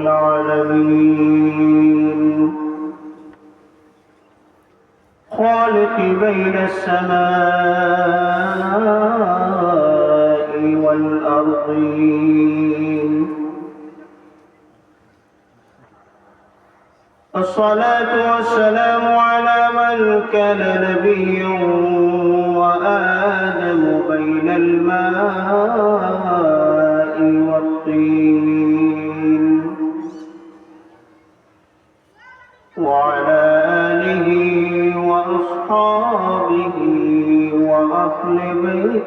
العالمين. خالق بين السماء والأرضين. الصلاة والسلام على من كان نبيا وآدم بين الماء والطين.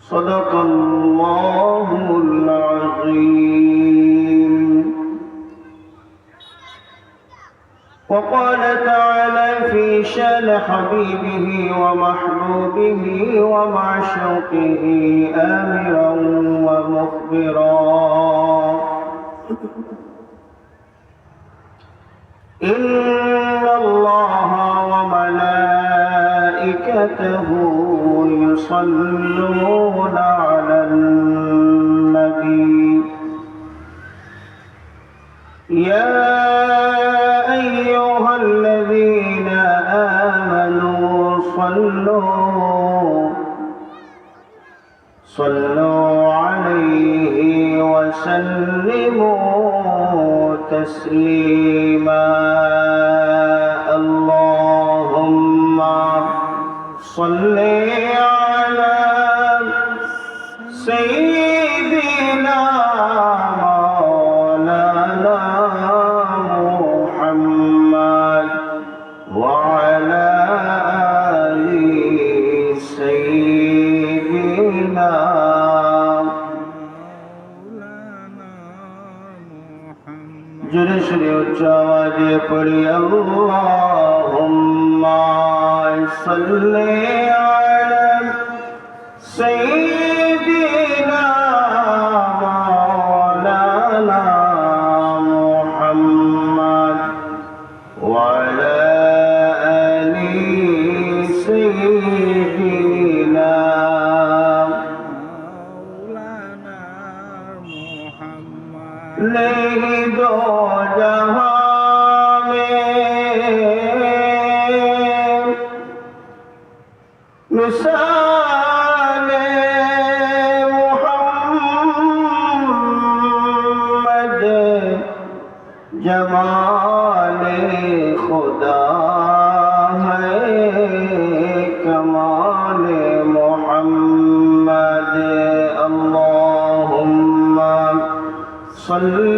صدق الله العظيم. وقال تعالى في شأن حبيبه ومحبوبه ومعشوقه آمرا ومخبرا. إن الله وملائكته يصلون على النبي. يا أيها الذين آمنوا صلوا صلوا عليه وسلموا تسليما. سيدنا مولانا محمد وعلى آل سيدنا জুড়ে সুরে উচ্চ আওয়াজে পড়ি আল্লাহুম্মা সাল্লি আলা সাইয়্যিদিনা مثال محمد جمال خدا ہے کمال محمد. اللهم صل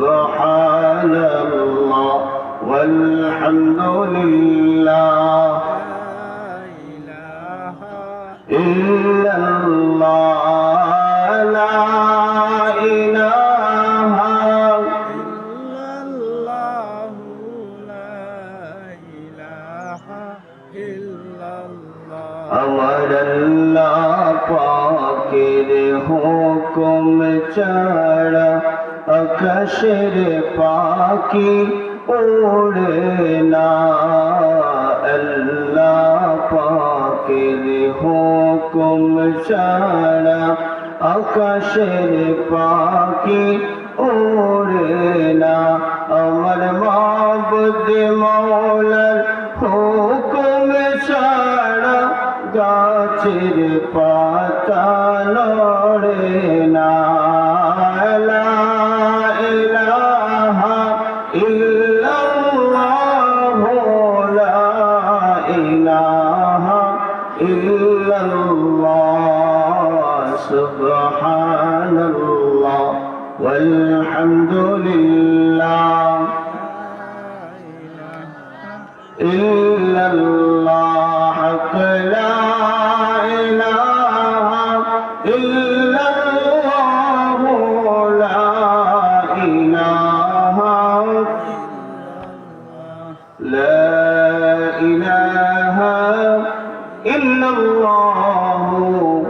سبحان الله والحمد لله إلا الله لا إله আমার আল্লাহ পাকের হুকুম ছাড়া আকাশের পাখি ওড়ে না, আল্লাহ পাকের হুকুম ছাড়া আকাশের পাখি ওড়ে না। আমার মাবুদ মৌলার হুকুম ছাড়া গাছের পাতা লড়ে না। إله إلا الله سبحان الله والحمد لله إلا الله حق لا إله إلا الله لا إله لا إله الله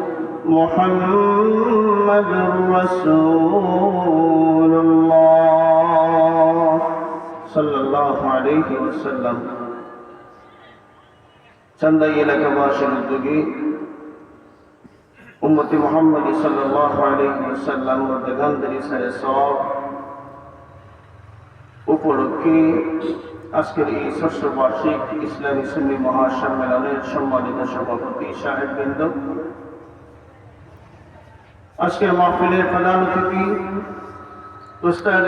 محمد رسول الله صلى الله عليه وسلم চান্দাই এলাকাবাসীর উদ্যোগে উম্মতি মোহাম্মদ সাল্লাহ আলহিসাল্লাম মধ্যগান্ধারী সারে সব উপলক্ষে আজকের এই ষষ্ঠ বার্ষিক ইসলামী সুন্নি মহাসম্মেলনের সম্মানিত সভাপতি সাহেববৃন্দ। আজকের মাহফিলের প্রধান অতিথি উস্তাদ